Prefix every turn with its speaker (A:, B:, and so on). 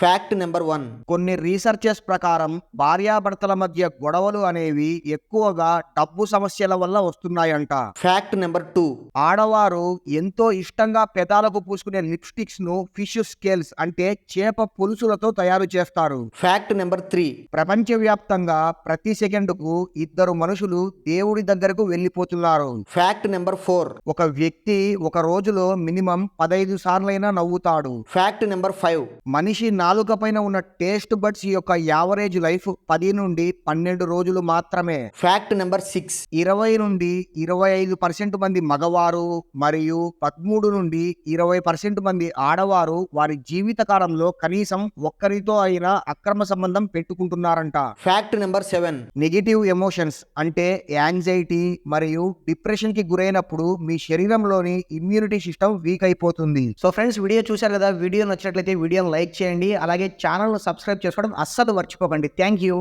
A: Fact number one
B: కొన్ని researches ప్రకారం భార్యాభర్తల మధ్య గొడవలు అనేవి ఎక్కువగా డబ్బు సమస్యల వల్ల వస్తున్నాయంట.
A: ఫ్యాక్ట్ నెంబర్ టూ
B: ఆడవారు ఎంతో ఇష్టంగా పెదాలకు పూసుకునే లిప్స్టిక్స్ను ఫిష్ స్కేల్స్ అంటే చేప పులుసులతో తయారు చేస్తారు.
A: ఫ్యాక్ట్ నెంబర్ త్రీ
B: ప్రపంచవ్యాప్తంగా ప్రతి సెకండ్కు ఇద్దరు మనుషులు దేవుడి దగ్గరకు వెళ్ళిపోతున్నారు.
A: ఫ్యాక్ట్ నెంబర్ ఫోర్
B: ఒక వ్యక్తి ఒక రోజులో మినిమం పదైదు సార్లైనా నవ్వుతాడు.
A: ఫ్యాక్ట్ నెంబర్ ఫైవ్
B: మనిషి నాలుక పైన ఉన్న టేస్ట్ బడ్స్ యొక్క యావరేజ్ లైఫ్ పది నుండి పన్నెండు రోజులు మాత్రమే.
A: ఫ్యాక్ట్ నెంబర్ సిక్స్
B: ఇరవై నుండి ఇరవై ఐదు పర్సెంట్ మంది మగవారు మరియు పదమూడు నుండి ఇరవై పర్సెంట్ మంది ఆడవారు వారి జీవిత కాలంలో కనీసం ఒక్కరితో అయినా అక్రమ సంబంధం పెట్టుకుంటున్నారంట.
A: Fact number seven
B: negative emotions అంటే యాంగ్జైటీ మరియు డిప్రెషన్కి గురైనప్పుడు మీ శరీరంలోని ఇమ్యూనిటీ సిస్టమ్ వీక్ అయిపోతుంది. సో ఫ్రెండ్స్ వీడియో చూశారు కదా? వీడియో నచ్చినట్లయితే వీడియోని లైక్ చేయండి. అలాగే ఛానల్ను సబ్స్క్రైబ్ చేసుకోవడం అస్సలు మర్చిపోకండి. Thank you.